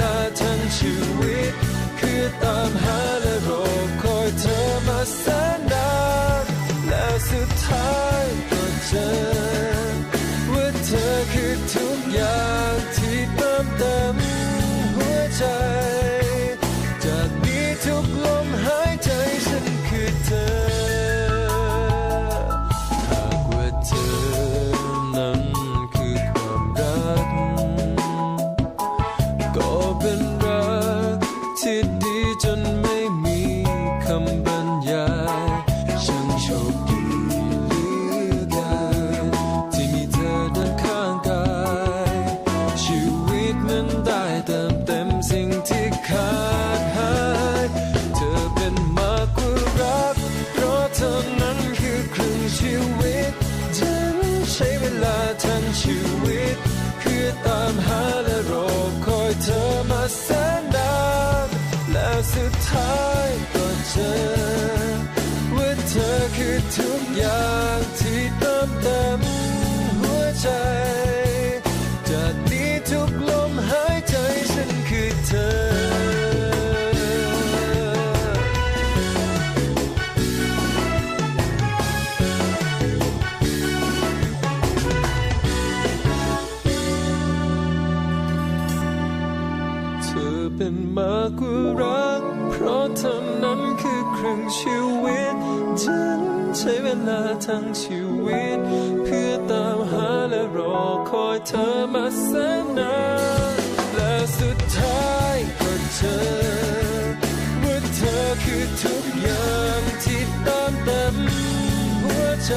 ลาทั้งชีวิต คือตามหาและรอคอยเธอมาแส เป็นรักที่ดีจนไม่มีคำบรรยายช่างโชคดีเหลือเกินที่มีเธอเดินข้างกาย ชีวิตมันได้เติมเต็มสิ่งที่ขาดหาย เธอเป็นมากกว่ารัก เพราะเธอนั้นคือครึ่งชีวิตฉันใช้เวลาทั้งชีวิต เพื่อตามหาและรอ เจอว่าเธอคือทุกอย่างที่เติมเต็มหัวใจจากนี้ทุกลมหายใจฉันคือเธอเธอเป็นมากกว่ารัก ชีวิต ฉันใช้เวลาทั้งชีวิต เพื่อตามหาและรอคอยเธอมาแสนนานและสุดท้ายก็เจอว่าเธอคือทุกอย่างที่เติมเต็มหัวใจ